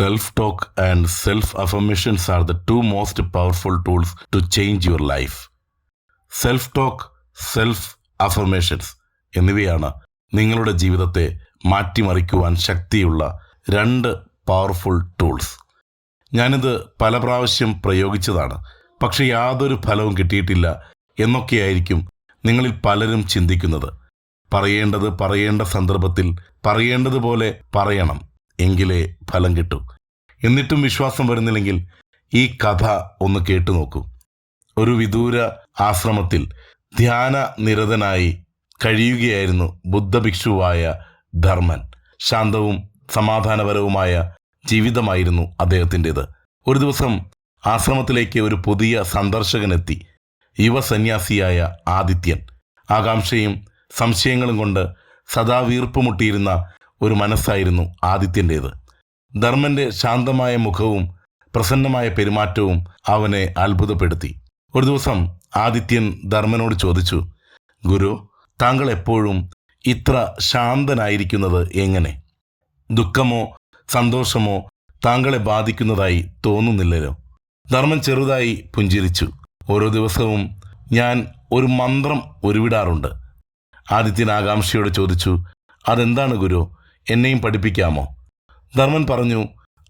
Self talk and self affirmations are the two most powerful tools to change your life. Self talk self affirmations എന്നിവയാണ് നിങ്ങളുടെ ജീവിതത്തെ മാറ്റിമറിക്കുവാൻ ശക്തിയുള്ള രണ്ട് powerful tools ഞാനിത് പല പ്രാവശ്യം പ്രയോഗിച്ചതാണ്. പക്ഷെ യാതൊരു ഫലവും കിട്ടിയിട്ടില്ല എന്നൊക്കെയായിരിക്കും നിങ്ങളിൽ പലരും ചിന്തിക്കുന്നത്. പറയേണ്ടത് പറയേണ്ട സന്ദർഭത്തിൽ പറയേണ്ടതുപോലെ പറയണം. എങ്കിലേ ഫലം കിട്ടൂ. എന്നിട്ടും വിശ്വാസം വരുന്നില്ലെങ്കിൽ ഈ കഥ ഒന്ന് കേട്ടു നോക്കൂ. ഒരു വിദൂര ആശ്രമത്തിൽ ധ്യാന നിരതനായി കഴിയുകയായിരുന്നു ബുദ്ധഭിക്ഷുവായ ധർമ്മൻ. ശാന്തവും സമാധാനപരവുമായ ജീവിതമായിരുന്നു അദ്ദേഹത്തിന്റെത്. ഒരു ദിവസം ആശ്രമത്തിലേക്ക് ഒരു പുതിയ സന്ദർശകനെത്തി. യുവസന്യാസിയായ ആദിത്യൻ. ആകാംക്ഷയും സംശയങ്ങളും കൊണ്ട് സദാ വീർപ്പുമുട്ടിയിരുന്ന ഒരു മനസ്സായിരുന്നു ആദിത്യന്റേത് ധർമ്മന്റെ ശാന്തമായ മുഖവും പ്രസന്നമായ പെരുമാറ്റവും അവനെ അത്ഭുതപ്പെടുത്തി. ഒരു ദിവസം ആദിത്യൻ ധർമ്മനോട് ചോദിച്ചു ഗുരു താങ്കൾ എപ്പോഴും ഇത്ര ശാന്തനായിരിക്കുന്നത് എങ്ങനെ? ദുഃഖമോ സന്തോഷമോ താങ്കളെ ബാധിക്കുന്നതായി തോന്നുന്നില്ലല്ലോ. ധർമ്മൻ ചെറുതായി പുഞ്ചിരിച്ചു ഓരോ ദിവസവും ഞാൻ ഒരു മന്ത്രം ഉരുവിടാറുണ്ട്. ആദിത്യൻ ആകാംക്ഷയോട് ചോദിച്ചു അതെന്താണ് ഗുരു? എന്നെയും പഠിപ്പിക്കാമോ? ധർമ്മൻ പറഞ്ഞു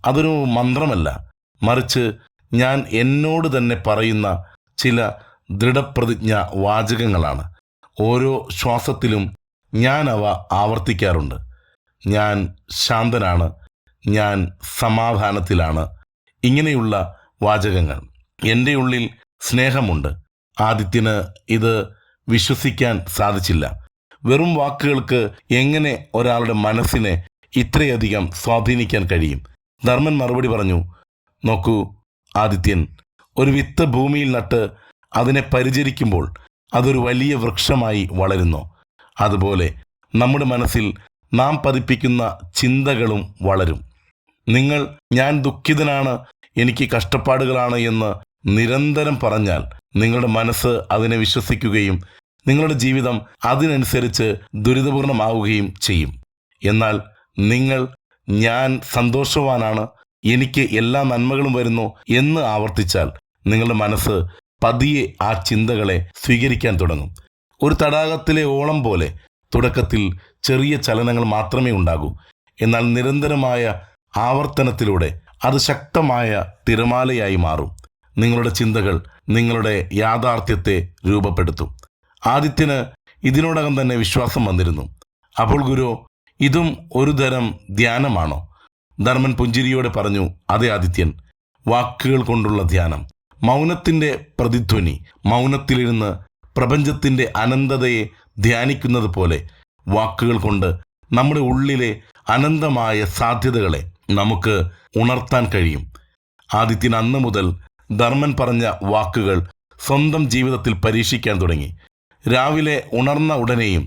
അതൊരു മന്ത്രമല്ല. മറിച്ച് ഞാൻ എന്നോട് തന്നെ പറയുന്ന ചില ദൃഢപ്രതിജ്ഞ വാചകങ്ങളാണ്. ഓരോ ശ്വാസത്തിലും ഞാൻ അവ ആവർത്തിക്കാറുണ്ട്. ഞാൻ ശാന്തനാണ്. ഞാൻ സമാധാനത്തിലാണ്. ഇങ്ങനെയുള്ള വാചകങ്ങൾ. എന്റെ ഉള്ളിൽ സ്നേഹമുണ്ട്. ആദിത്യന് ഇത് വിശ്വസിക്കാൻ സാധിച്ചില്ല. വെറും വാക്കുകൾക്ക് എങ്ങനെ ഒരാളുടെ മനസ്സിനെ ഇത്രയധികം സ്വാധീനിക്കാൻ കഴിയും? ധർമ്മൻ മറുപടി പറഞ്ഞു നോക്കൂ ആദിത്യൻ ഒരു വിത്ത് ഭൂമിയിൽ നട്ട് അതിനെ പരിചരിക്കുമ്പോൾ അതൊരു വലിയ വൃക്ഷമായി വളരുന്നു. അതുപോലെ നമ്മുടെ മനസ്സിൽ നാം പതിപ്പിക്കുന്ന ചിന്തകളും വളരും. നിങ്ങൾ ഞാൻ ദുഃഖിതനാണ് എനിക്ക് കഷ്ടപ്പാടുകളാണ് എന്ന് നിരന്തരം പറഞ്ഞാൽ നിങ്ങളുടെ മനസ്സ് അതിനെ വിശ്വസിക്കുകയും നിങ്ങളുടെ ജീവിതം അതിനനുസരിച്ച് ദുരിതപൂർണമാവുകയും ചെയ്യും. എന്നാൽ നിങ്ങൾ ഞാൻ സന്തോഷവാനാണ് എനിക്ക് എല്ലാ നന്മകളും വരുന്നു എന്ന് ആവർത്തിച്ചാൽ നിങ്ങളുടെ മനസ്സ് പതിയെ ആ ചിന്തകളെ സ്വീകരിക്കാൻ തുടങ്ങും. ഒരു തടാകത്തിലെ ഓളം പോലെ തുടക്കത്തിൽ ചെറിയ ചലനങ്ങൾ മാത്രമേ ഉണ്ടാകൂ. എന്നാൽ നിരന്തരമായ ആവർത്തനത്തിലൂടെ അത് ശക്തമായ തിരമാലയായി മാറും. നിങ്ങളുടെ ചിന്തകൾ നിങ്ങളുടെ യാഥാർത്ഥ്യത്തെ രൂപപ്പെടുത്തും. ആദിത്യന് ഇതിനോടകം തന്നെ വിശ്വാസം വന്നിരുന്നു. അപ്പോൾ ഗുരു ഇതും ഒരു തരം ധ്യാനമാണോ? ധർമ്മൻ പുഞ്ചിരിയോടെ പറഞ്ഞു അതെ ആദിത്യൻ വാക്കുകൾ കൊണ്ടുള്ള ധ്യാനം. മൗനത്തിന്റെ പ്രതിധ്വനി മൗനത്തിലിരുന്ന് പ്രപഞ്ചത്തിന്റെ അനന്തതയെ ധ്യാനിക്കുന്നത് പോലെ വാക്കുകൾ കൊണ്ട് നമ്മുടെ ഉള്ളിലെ അനന്തമായ സാധ്യതകളെ നമുക്ക് ഉണർത്താൻ കഴിയും. ആദിത്യൻ അന്ന് മുതൽ ധർമ്മൻ പറഞ്ഞ വാക്കുകൾ സ്വന്തം ജീവിതത്തിൽ പരീക്ഷിക്കാൻ തുടങ്ങി. രാവിലെ ഉണർന്ന ഉടനെയും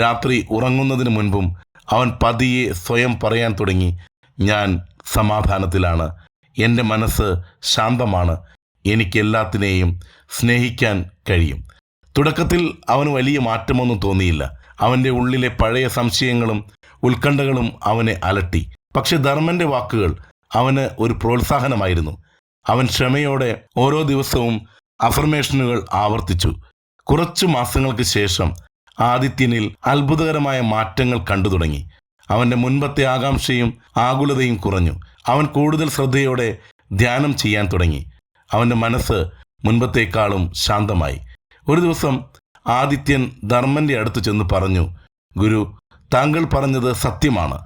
രാത്രി ഉറങ്ങുന്നതിന് മുൻപും അവൻ പതിയെ സ്വയം പറയാൻ തുടങ്ങി ഞാൻ സമാധാനത്തിലാണ്. എന്റെ മനസ്സ് ശാന്തമാണ്. എനിക്കെല്ലാത്തിനെയും സ്നേഹിക്കാൻ കഴിയും. തുടക്കത്തിൽ അവന് വലിയ മാറ്റമൊന്നും തോന്നിയില്ല. അവന്റെ ഉള്ളിലെ പഴയ സംശയങ്ങളും ഉത്കണ്ഠകളും അവനെ അലട്ടി. പക്ഷെ ധർമ്മന്റെ വാക്കുകൾ അവന് ഒരു പ്രോത്സാഹനമായിരുന്നു. അവൻ ക്ഷമയോടെ ഓരോ ദിവസവും അഫർമേഷനുകൾ ആവർത്തിച്ചു. കുറച്ചു മാസങ്ങൾക്ക് ശേഷം ആദിത്യനിൽ അത്ഭുതകരമായ മാറ്റങ്ങൾ കണ്ടു തുടങ്ങി. അവന്റെ മുൻപത്തെ ആകാംക്ഷയും ആകുലതയും കുറഞ്ഞു. അവൻ കൂടുതൽ ശ്രദ്ധയോടെ ധ്യാനം ചെയ്യാൻ തുടങ്ങി. അവന്റെ മനസ്സ് മുൻപത്തേക്കാളും ശാന്തമായി. ഒരു ദിവസം ആദിത്യൻ ധർമ്മന്റെ അടുത്ത് ചെന്ന് പറഞ്ഞു ഗുരു താങ്കൾ പറഞ്ഞത് സത്യമാണ്.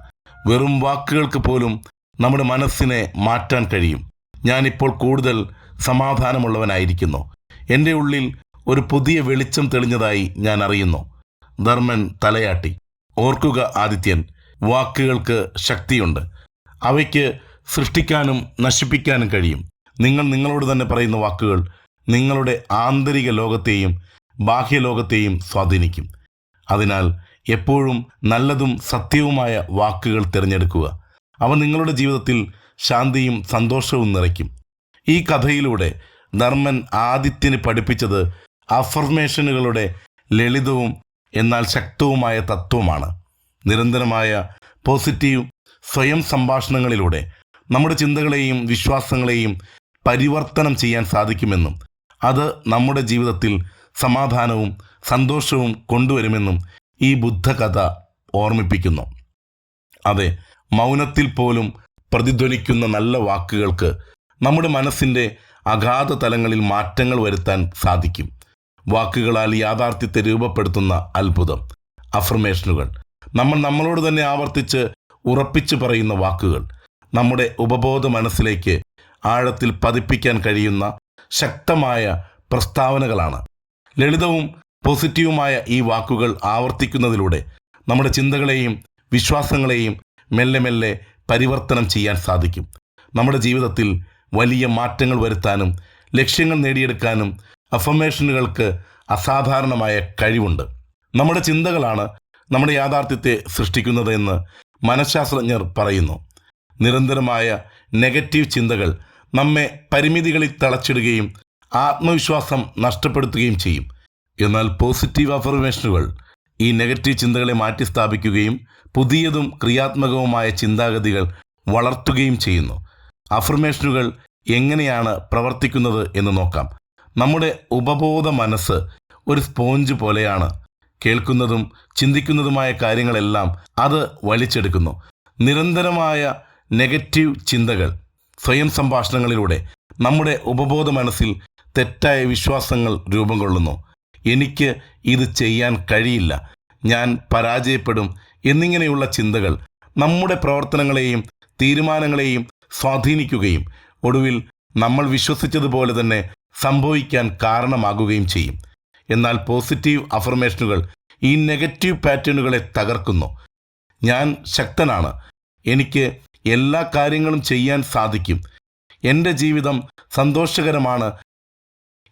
വെറും വാക്കുകൾക്ക് പോലും നമ്മുടെ മനസ്സിനെ മാറ്റാൻ കഴിയും. ഞാനിപ്പോൾ കൂടുതൽ സമാധാനമുള്ളവനായിരിക്കുന്നു. എന്റെ ഉള്ളിൽ ഒരു പുതിയ വെളിച്ചം തെളിഞ്ഞതായി ഞാൻ അറിയുന്നു. ധർമ്മൻ തലയാട്ടി. ഓർക്കുക ആദിത്യൻ വാക്കുകൾക്ക് ശക്തിയുണ്ട്. അവയ്ക്ക് സൃഷ്ടിക്കാനും നശിപ്പിക്കാനും കഴിയും. നിങ്ങൾ നിങ്ങളോട് തന്നെ പറയുന്ന വാക്കുകൾ നിങ്ങളുടെ ആന്തരിക ലോകത്തെയും ബാഹ്യലോകത്തെയും സ്വാധീനിക്കും. അതിനാൽ എപ്പോഴും നല്ലതും സത്യവുമായ വാക്കുകൾ തിരഞ്ഞെടുക്കുക. അവ നിങ്ങളുടെ ജീവിതത്തിൽ ശാന്തിയും സന്തോഷവും നിറയ്ക്കും. ഈ കഥയിലൂടെ ധർമ്മൻ ആദിത്യന് പഠിപ്പിച്ചത് അഫർമേഷനുകളുടെ ലളിതവും എന്നാൽ ശക്തവുമായ തത്വമാണ്. നിരന്തരമായ പോസിറ്റീവ് സ്വയം സംഭാഷണങ്ങളിലൂടെ നമ്മുടെ ചിന്തകളെയും വിശ്വാസങ്ങളെയും പരിവർത്തനം ചെയ്യാൻ സാധിക്കുമെന്നും അത് നമ്മുടെ ജീവിതത്തിൽ സമാധാനവും സന്തോഷവും കൊണ്ടുവരുമെന്നും ഈ ബുദ്ധകഥ ഓർമ്മിപ്പിക്കുന്നു. അതെ മൗനത്തിൽ പോലും പ്രതിധ്വനിക്കുന്ന നല്ല വാക്കുകൾക്ക് നമ്മുടെ മനസ്സിന്റെ അഗാധ തലങ്ങളിൽ മാറ്റങ്ങൾ വരുത്താൻ സാധിക്കും. വാക്കുകളാൽ യാഥാർത്ഥ്യത്തെ രൂപപ്പെടുത്തുന്ന അത്ഭുതം. അഫർമേഷനുകൾ നമ്മൾ നമ്മളോട് തന്നെ ആവർത്തിച്ച് ഉറപ്പിച്ചു പറയുന്ന വാക്കുകൾ. നമ്മുടെ ഉപബോധ മനസ്സിലേക്ക് ആഴത്തിൽ പതിപ്പിക്കാൻ കഴിയുന്ന ശക്തമായ പ്രസ്താവനകളാണ്. ലളിതവും പോസിറ്റീവുമായ ഈ വാക്കുകൾ ആവർത്തിക്കുന്നതിലൂടെ നമ്മുടെ ചിന്തകളെയും വിശ്വാസങ്ങളെയും മെല്ലെ മെല്ലെ പരിവർത്തനം ചെയ്യാൻ സാധിക്കും. നമ്മുടെ ജീവിതത്തിൽ വലിയ മാറ്റങ്ങൾ വരുത്താനും ലക്ഷ്യങ്ങൾ നേടിയെടുക്കാനും അഫർമേഷനുകൾക്ക് അസാധാരണമായ കഴിവുണ്ട്. നമ്മുടെ ചിന്തകളാണ് നമ്മുടെ യാഥാർത്ഥ്യത്തെ സൃഷ്ടിക്കുന്നത് എന്ന് മനഃശാസ്ത്രജ്ഞർ പറയുന്നു. നിരന്തരമായ നെഗറ്റീവ് ചിന്തകൾ നമ്മെ പരിമിതികളിൽ തളച്ചിടുകയും ആത്മവിശ്വാസം നഷ്ടപ്പെടുത്തുകയും ചെയ്യും. എന്നാൽ പോസിറ്റീവ് അഫർമേഷനുകൾ ഈ നെഗറ്റീവ് ചിന്തകളെ മാറ്റിസ്ഥാപിക്കുകയും പുതിയതും ക്രിയാത്മകവുമായ ചിന്താഗതികൾ വളർത്തുകയും ചെയ്യുന്നു. അഫർമേഷനുകൾ എങ്ങനെയാണ് പ്രവർത്തിക്കുന്നത് എന്ന് നോക്കാം. നമ്മുടെ ഉപബോധ മനസ്സ് ഒരു സ്പോഞ്ച് പോലെയാണ്. കേൾക്കുന്നതും ചിന്തിക്കുന്നതുമായ കാര്യങ്ങളെല്ലാം അത് വലിച്ചെടുക്കുന്നു. നിരന്തരമായ നെഗറ്റീവ് ചിന്തകൾ സ്വയം സംഭാഷണങ്ങളിലൂടെ നമ്മുടെ ഉപബോധ മനസ്സിൽ തെറ്റായ വിശ്വാസങ്ങൾ രൂപം കൊള്ളുന്നു. എനിക്ക് ഇത് ചെയ്യാൻ കഴിയില്ല ഞാൻ പരാജയപ്പെടും എന്നിങ്ങനെയുള്ള ചിന്തകൾ നമ്മുടെ പ്രവർത്തനങ്ങളെയും തീരുമാനങ്ങളെയും സ്വാധീനിക്കുകയും ഒടുവിൽ നമ്മൾ വിശ്വസിച്ചതുപോലെ തന്നെ സംഭവിക്കാൻ കാരണമാകുകയും ചെയ്യും. എന്നാൽ പോസിറ്റീവ് അഫർമേഷനുകൾ ഈ നെഗറ്റീവ് പാറ്റേണുകളെ തകർക്കുന്നു. ഞാൻ ശക്തനാണ്. എനിക്ക് എല്ലാ കാര്യങ്ങളും ചെയ്യാൻ സാധിക്കും. എന്റെ ജീവിതം സന്തോഷകരമാണ്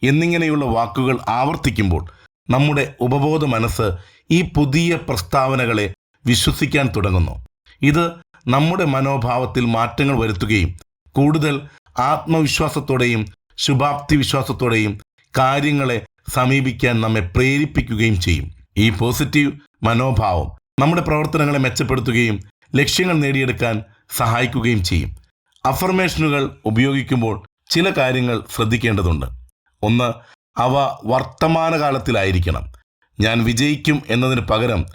എന്നിങ്ങനെയുള്ള വാക്കുകൾ ആവർത്തിക്കുമ്പോൾ നമ്മുടെ ഉപബോധ മനസ്സ് ഈ പുതിയ പ്രസ്താവനകളെ വിശ്വസിക്കാൻ തുടങ്ങുന്നു. ഇത് നമ്മുടെ മനോഭാവത്തിൽ മാറ്റങ്ങൾ വരുത്തുകയും കൂടുതൽ ആത്മവിശ്വാസത്തോടെയും ശുഭാപ്തി വിശ്വാസത്തോടെയും കാര്യങ്ങളെ സമീപിക്കാൻ നമ്മെ പ്രേരിപ്പിക്കുകയും ചെയ്യും. ഈ പോസിറ്റീവ് മനോഭാവം നമ്മുടെ പ്രവർത്തനങ്ങളെ മെച്ചപ്പെടുത്തുകയും ലക്ഷ്യങ്ങൾ നേടിയെടുക്കാൻ സഹായിക്കുകയും ചെയ്യും. അഫർമേഷനുകൾ ഉപയോഗിക്കുമ്പോൾ ചില കാര്യങ്ങൾ ശ്രദ്ധിക്കേണ്ടതുണ്ട്. ഒന്ന് അവ വർത്തമാനകാലത്തിലായിരിക്കണം. ഞാൻ വിജയിക്കും എന്നതിന് പകരം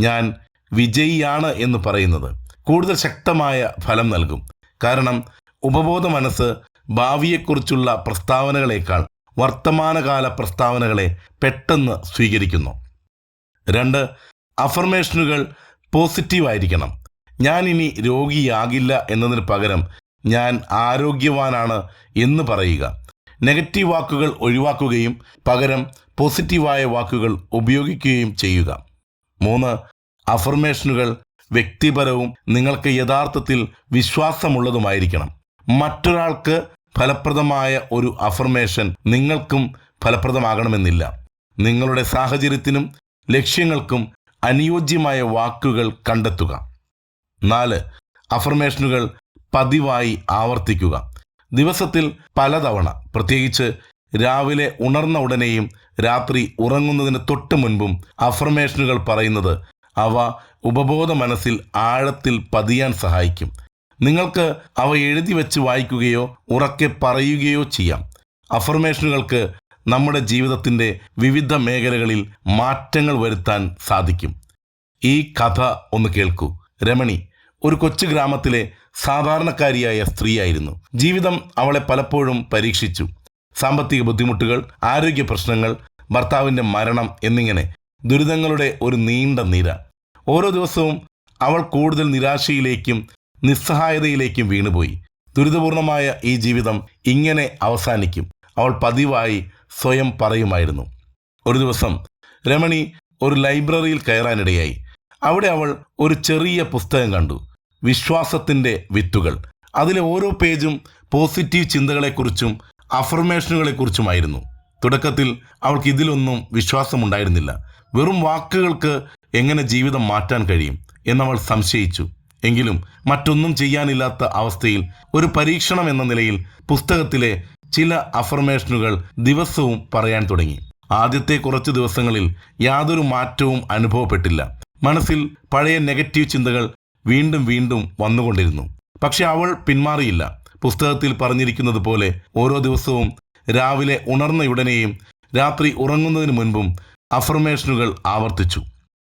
ഞാൻ വിജയിയാണ് എന്ന് പറയുന്നത് കൂടുതൽ ശക്തമായ ഫലം നൽകും. കാരണം ഉപബോധ മനസ്സ് ഭാവിയെക്കുറിച്ചുള്ള പ്രസ്താവനകളേക്കാൾ വർത്തമാനകാല പ്രസ്താവനകളെ പെട്ടെന്ന് സ്വീകരിക്കുന്നു. രണ്ട് അഫർമേഷനുകൾ പോസിറ്റീവായിരിക്കണം ഞാൻ ഇനി രോഗിയാകില്ല എന്നതിന് പകരം ഞാൻ ആരോഗ്യവാനാണ് എന്ന് പറയുക. നെഗറ്റീവ് വാക്കുകൾ ഒഴിവാക്കുകയും പകരം പോസിറ്റീവായ വാക്കുകൾ ഉപയോഗിക്കുകയും ചെയ്യുക. മൂന്ന് അഫർമേഷനുകൾ വ്യക്തിപരവും നിങ്ങൾക്ക് യഥാർത്ഥത്തിൽ വിശ്വാസമുള്ളതുമായിരിക്കണം. മറ്റൊരാൾക്ക് ഫലപ്രദമായ ഒരു അഫർമേഷൻ നിങ്ങൾക്കും ഫലപ്രദമാകണമെന്നില്ല. നിങ്ങളുടെ സാഹചര്യത്തിനും ലക്ഷ്യങ്ങൾക്കും അനുയോജ്യമായ വാക്കുകൾ കണ്ടെത്തുക. നാല് അഫർമേഷനുകൾ പതിവായി ആവർത്തിക്കുക. ദിവസത്തിൽ പലതവണ പ്രത്യേകിച്ച് രാവിലെ ഉണർന്ന ഉടനെയും രാത്രി ഉറങ്ങുന്നതിന് തൊട്ട് മുൻപും അഫർമേഷനുകൾ പറയുന്നത് അവ ഉപബോധ മനസ്സിൽ ആഴത്തിൽ പതിയാൻ സഹായിക്കും. നിങ്ങൾക്ക് അവ എഴുതി വെച്ച് വായിക്കുകയോ ഉറക്കെ പറയുകയോ ചെയ്യാം. അഫർമേഷനുകൾക്ക് നമ്മുടെ ജീവിതത്തിന്റെ വിവിധ മേഖലകളിൽ മാറ്റങ്ങൾ വരുത്താൻ സാധിക്കും. ഈ കഥ ഒന്ന് കേൾക്കൂ. രമണി ഒരു കൊച്ചു ഗ്രാമത്തിലെ സാധാരണക്കാരിയായ സ്ത്രീയായിരുന്നു. ജീവിതം അവളെ പലപ്പോഴും പരീക്ഷിച്ചു. സാമ്പത്തിക ബുദ്ധിമുട്ടുകൾ ആരോഗ്യ പ്രശ്നങ്ങൾ ഭർത്താവിന്റെ മരണം എന്നിങ്ങനെ ദുരിതങ്ങളുടെ ഒരു നീണ്ട നിര. ഓരോ ദിവസവും അവൾ കൂടുതൽ നിരാശയിലേക്കും നിസ്സഹായതയിലേക്കും വീണുപോയി. ദുരിതപൂർണമായ ഈ ജീവിതം ഇങ്ങനെ അവസാനിക്കും. അവൾ പതിവായി സ്വയം പറയുമായിരുന്നു. ഒരു ദിവസം രമണി ഒരു ലൈബ്രറിയിൽ കയറാനിടയായി. അവിടെ അവൾ ഒരു ചെറിയ പുസ്തകം കണ്ടു. വിശ്വാസത്തിന്റെ വിത്തുകൾ. അതിലെ ഓരോ പേജും പോസിറ്റീവ് ചിന്തകളെക്കുറിച്ചും അഫർമേഷനുകളെക്കുറിച്ചുമായിരുന്നു. തുടക്കത്തിൽ അവൾക്ക് ഇതിലൊന്നും വിശ്വാസമുണ്ടായിരുന്നില്ല. വെറും വാക്കുകൾക്ക് എങ്ങനെ ജീവിതം മാറ്റാൻ കഴിയും എന്നവൾ സംശയിച്ചു. എങ്കിലും മറ്റൊന്നും ചെയ്യാനില്ലാത്ത അവസ്ഥയിൽ ഒരു പരീക്ഷണം എന്ന നിലയിൽ പുസ്തകത്തിലെ ചില അഫർമേഷനുകൾ ദിവസവും പറയാൻ തുടങ്ങി. ആദ്യത്തെ കുറച്ച് ദിവസങ്ങളിൽ യാതൊരു മാറ്റവും അനുഭവപ്പെട്ടില്ല. മനസ്സിൽ പഴയ നെഗറ്റീവ് ചിന്തകൾ വീണ്ടും വീണ്ടും വന്നുകൊണ്ടിരുന്നു. പക്ഷെ അവൾ പിന്മാറിയില്ല. പുസ്തകത്തിൽ പറഞ്ഞിരിക്കുന്നത് പോലെ ഓരോ ദിവസവും രാവിലെ ഉണർന്നയുടനെയും രാത്രി ഉറങ്ങുന്നതിന് മുൻപും അഫർമേഷനുകൾ ആവർത്തിച്ചു.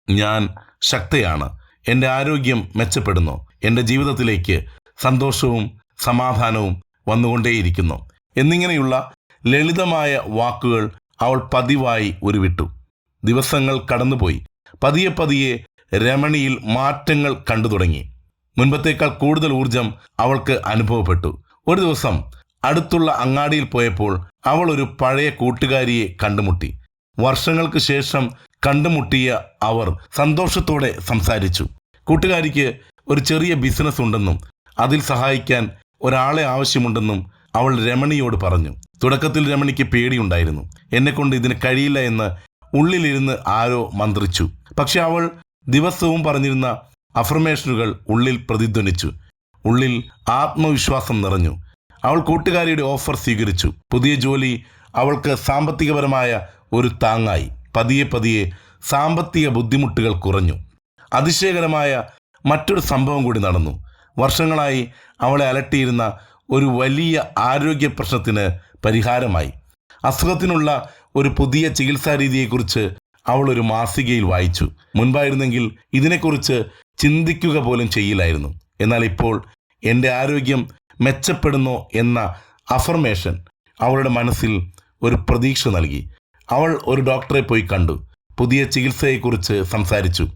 ഞാൻ ശക്തയാണ്. എന്റെ ആരോഗ്യം മെച്ചപ്പെടുന്നു. എന്റെ ജീവിതത്തിലേക്ക് സന്തോഷവും സമാധാനവും വന്നുകൊണ്ടേയിരിക്കുന്നു. എന്നിങ്ങനെയുള്ള ലളിതമായ വാക്കുകൾ അവൾ പതിവായി ഉരുവിട്ടു. ദിവസങ്ങൾ കടന്നുപോയി. പതിയെ പതിയെ രമണിയിൽ മാറ്റങ്ങൾ കണ്ടു തുടങ്ങി. മുൻപത്തേക്കാൾ കൂടുതൽ ഊർജം അവൾക്ക് അനുഭവപ്പെട്ടു. ഒരു ദിവസം അടുത്തുള്ള അങ്ങാടിയിൽ പോയപ്പോൾ അവൾ ഒരു പഴയ കൂട്ടുകാരിയെ കണ്ടുമുട്ടി. വർഷങ്ങൾക്ക് ശേഷം കണ്ടുമുട്ടിയ അവർ സന്തോഷത്തോടെ സംസാരിച്ചു. കൂട്ടുകാരിക്ക് ഒരു ചെറിയ ബിസിനസ് ഉണ്ടെന്നും അതിൽ സഹായിക്കാൻ ഒരാളെ ആവശ്യമുണ്ടെന്നും അവൾ രമണിയോട് പറഞ്ഞു. തുടക്കത്തിൽ രമണിക്ക് പേടിയുണ്ടായിരുന്നു. എന്നെക്കൊണ്ട് ഇതിന് കഴിയില്ല എന്ന് ഉള്ളിലിരുന്ന് ആരോ മന്ത്രിച്ചു. പക്ഷെ അവൾ ദിവസവും പറഞ്ഞിരുന്ന അഫർമേഷനുകൾ ഉള്ളിൽ പ്രതിധ്വനിച്ചു. ഉള്ളിൽ ആത്മവിശ്വാസം നിറഞ്ഞു. അവൾ കൂട്ടുകാരിയുടെ ഓഫർ സ്വീകരിച്ചു. പുതിയ ജോലി അവൾക്ക് സാമ്പത്തികപരമായ ഒരു താങ്ങായി. പതിയെ പതിയെ സാമ്പത്തിക ബുദ്ധിമുട്ടുകൾ കുറഞ്ഞു. അതിശയകരമായ മറ്റൊരു സംഭവം കൂടി നടന്നു. വർഷങ്ങളായി അവളെ അലട്ടിയിരുന്ന ഒരു വലിയ ആരോഗ്യ പ്രശ്നത്തിന് പരിഹാരമായി. അസുഖത്തിനുള്ള ഒരു പുതിയ ചികിത്സാ രീതിയെക്കുറിച്ച് അവൾ ഒരു മാസികയിൽ വായിച്ചു. മുൻപായിരുന്നെങ്കിൽ ഇതിനെക്കുറിച്ച് ചിന്തിക്കുക പോലും ചെയ്യില്ലായിരുന്നു. എന്നാൽ ഇപ്പോൾ എന്റെ ആരോഗ്യം മെച്ചപ്പെടുന്നു എന്ന അഫർമേഷൻ അവളുടെ മനസ്സിൽ ഒരു പ്രതീക്ഷ നൽകി. അവൾ ഒരു ഡോക്ടറെ പോയി കണ്ടു. പുതിയ ചികിത്സയെക്കുറിച്ച് സംസാരിച്ചു.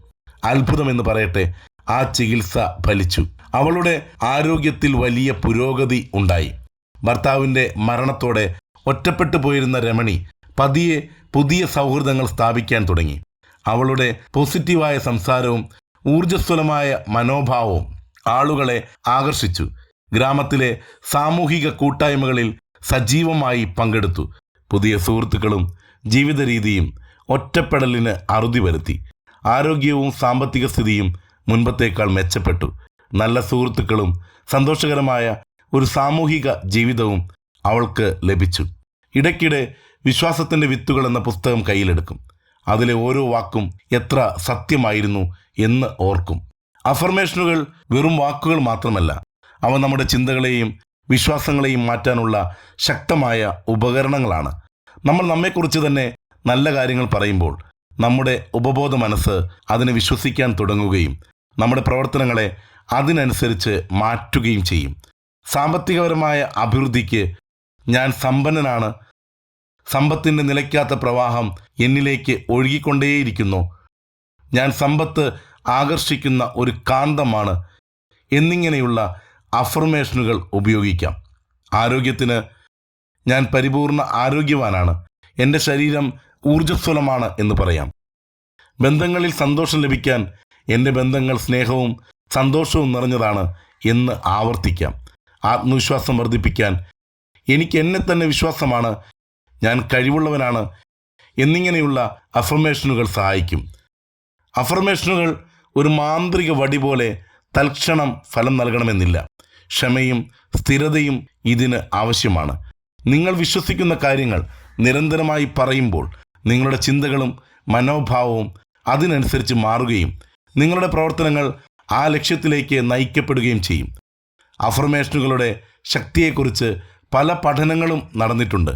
അത്ഭുതമെന്ന് പറയട്ടെ ആ ചികിത്സ ഫലിച്ചു. അവളുടെ ആരോഗ്യത്തിൽ വലിയ പുരോഗതി ഉണ്ടായി. ഭർത്താവിന്റെ മരണത്തോടെ ഒറ്റപ്പെട്ടു പോയിരുന്ന രമണി പതിയെ പുതിയ സൗഹൃദങ്ങൾ സ്ഥാപിക്കാൻ തുടങ്ങി. അവളുടെ പോസിറ്റീവായ സംസാരവും ഊർജസ്വലമായ മനോഭാവവും ആളുകളെ ആകർഷിച്ചു. ഗ്രാമത്തിലെ സാമൂഹിക കൂട്ടായ്മകളിൽ സജീവമായി പങ്കെടുത്തു. പുതിയ സുഹൃത്തുക്കളും ജീവിത രീതിയും ഒറ്റപ്പെടലിന് അറുതി വരുത്തി. ആരോഗ്യവും സാമ്പത്തിക സ്ഥിതിയും മുൻപത്തേക്കാൾ മെച്ചപ്പെട്ടു. നല്ല സുഹൃത്തുക്കളും സന്തോഷകരമായ ഒരു സാമൂഹിക ജീവിതവും അവൾക്ക് ലഭിച്ചു. ഇടയ്ക്കിടെ വിശ്വാസത്തിന്റെ വിത്തുകൾ എന്ന പുസ്തകം കയ്യിലെടുക്കും. അതിലെ ഓരോ വാക്കും എത്ര സത്യമായിരുന്നു എന്ന് ഓർക്കും. അഫർമേഷനുകൾ വെറും വാക്കുകൾ മാത്രമല്ല അവ നമ്മുടെ ചിന്തകളെയും വിശ്വാസങ്ങളെയും മാറ്റാനുള്ള ശക്തമായ ഉപകരണങ്ങളാണ്. നമ്മൾ നമ്മെക്കുറിച്ച് തന്നെ നല്ല കാര്യങ്ങൾ പറയുമ്പോൾ നമ്മുടെ ഉപബോധ മനസ്സ് അതിനെ വിശ്വസിക്കാൻ തുടങ്ങുകയും നമ്മുടെ പ്രവർത്തനങ്ങളെ അതിനനുസരിച്ച് മാറ്റുകയും ചെയ്യും. സാമ്പത്തികപരമായ അഭിവൃദ്ധിക്ക് ഞാൻ സമ്പന്നനാണ്. സമ്പത്തിന്റെ നിലയ്ക്കാത്ത പ്രവാഹം എന്നിലേക്ക് ഒഴുകിക്കൊണ്ടേയിരിക്കുന്നു. ഞാൻ സമ്പത്ത് ആകർഷിക്കുന്ന ഒരു കാന്തമാണ്. എന്നിങ്ങനെയുള്ള അഫർമേഷനുകൾ ഉപയോഗിക്കാം. ആരോഗ്യത്തിന് ഞാൻ പരിപൂർണ ആരോഗ്യവാനാണ്. എന്റെ ശരീരം ഊർജസ്വലമാണ് എന്ന് പറയാം. ബന്ധങ്ങളിൽ സന്തോഷം ലഭിക്കാൻ എന്റെ ബന്ധങ്ങൾ സ്നേഹവും സന്തോഷവും നിറഞ്ഞതാണ് എന്ന് ആവർത്തിക്കാം. ആത്മവിശ്വാസം വർദ്ധിപ്പിക്കാൻ എനിക്ക് എന്നെ തന്നെ വിശ്വാസമാണ്. ഞാൻ കഴിവുള്ളവനാണ്. എന്നിങ്ങനെയുള്ള അഫർമേഷനുകൾ സഹായിക്കും. അഫർമേഷനുകൾ ഒരു മാന്ത്രിക വടി പോലെ തൽക്ഷണം ഫലം നൽകണമെന്നില്ല. ക്ഷമയും സ്ഥിരതയും ഇതിന് ആവശ്യമാണ്. നിങ്ങൾ വിശ്വസിക്കുന്ന കാര്യങ്ങൾ നിരന്തരമായി പറയുമ്പോൾ നിങ്ങളുടെ ചിന്തകളും മനോഭാവവും അതിനനുസരിച്ച് മാറുകയും നിങ്ങളുടെ പ്രവർത്തനങ്ങൾ ആ ലക്ഷ്യത്തിലേക്ക് നയിക്കപ്പെടുകയും ചെയ്യും. അഫർമേഷനുകളുടെ ശക്തിയെക്കുറിച്ച് പല പഠനങ്ങളും നടന്നിട്ടുണ്ട്.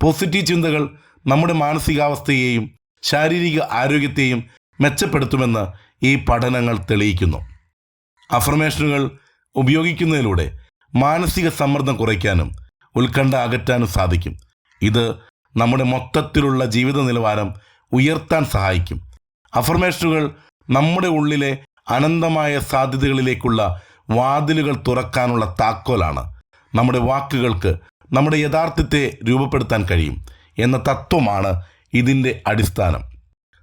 പോസിറ്റീവ് ചിന്തകൾ നമ്മുടെ മാനസികാവസ്ഥയെയും ശാരീരിക ആരോഗ്യത്തെയും മെച്ചപ്പെടുത്തുമെന്ന് ഈ പഠനങ്ങൾ തെളിയിക്കുന്നു. അഫർമേഷനുകൾ ഉപയോഗിക്കുന്നതിലൂടെ മാനസിക സമ്മർദ്ദം കുറയ്ക്കാനും ഉത്കണ്ഠ അകറ്റാനും സാധിക്കും. ഇത് നമ്മുടെ മൊത്തത്തിലുള്ള ജീവിത നിലവാരം ഉയർത്താൻ സഹായിക്കും. അഫർമേഷനുകൾ നമ്മുടെ ഉള്ളിലെ അനന്തമായ സാധ്യതകളിലേക്കുള്ള വാതിലുകൾ തുറക്കാനുള്ള താക്കോലാണ്. നമ്മുടെ വാക്കുകൾക്ക് നമ്മുടെ യഥാർത്ഥത്തെ രൂപപ്പെടുത്താൻ കഴിയും എന്ന തത്വമാണ് ഇതിന്റെ അടിസ്ഥാനം.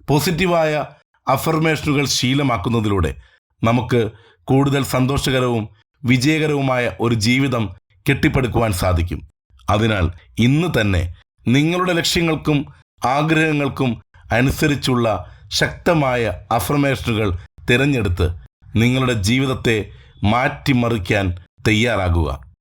പോസിറ്റീവായ അഫർമേഷനുകൾ ശീലമാക്കുന്നതിലൂടെ നമുക്ക് കൂടുതൽ സന്തോഷകരവും വിജയകരവുമായ ഒരു ജീവിതം കെട്ടിപ്പടുക്കുവാൻ സാധിക്കും. അതിനാൽ ഇന്ന് തന്നെ നിങ്ങളുടെ ലക്ഷ്യങ്ങൾക്കും ആഗ്രഹങ്ങൾക്കും അനുസരിച്ചുള്ള ശക്തമായ അഫർമേഷനുകൾ തിരഞ്ഞെടുത്ത് നിങ്ങളുടെ ജീവിതത്തെ മാറ്റിമറിക്കാൻ തയ്യാറാകുക.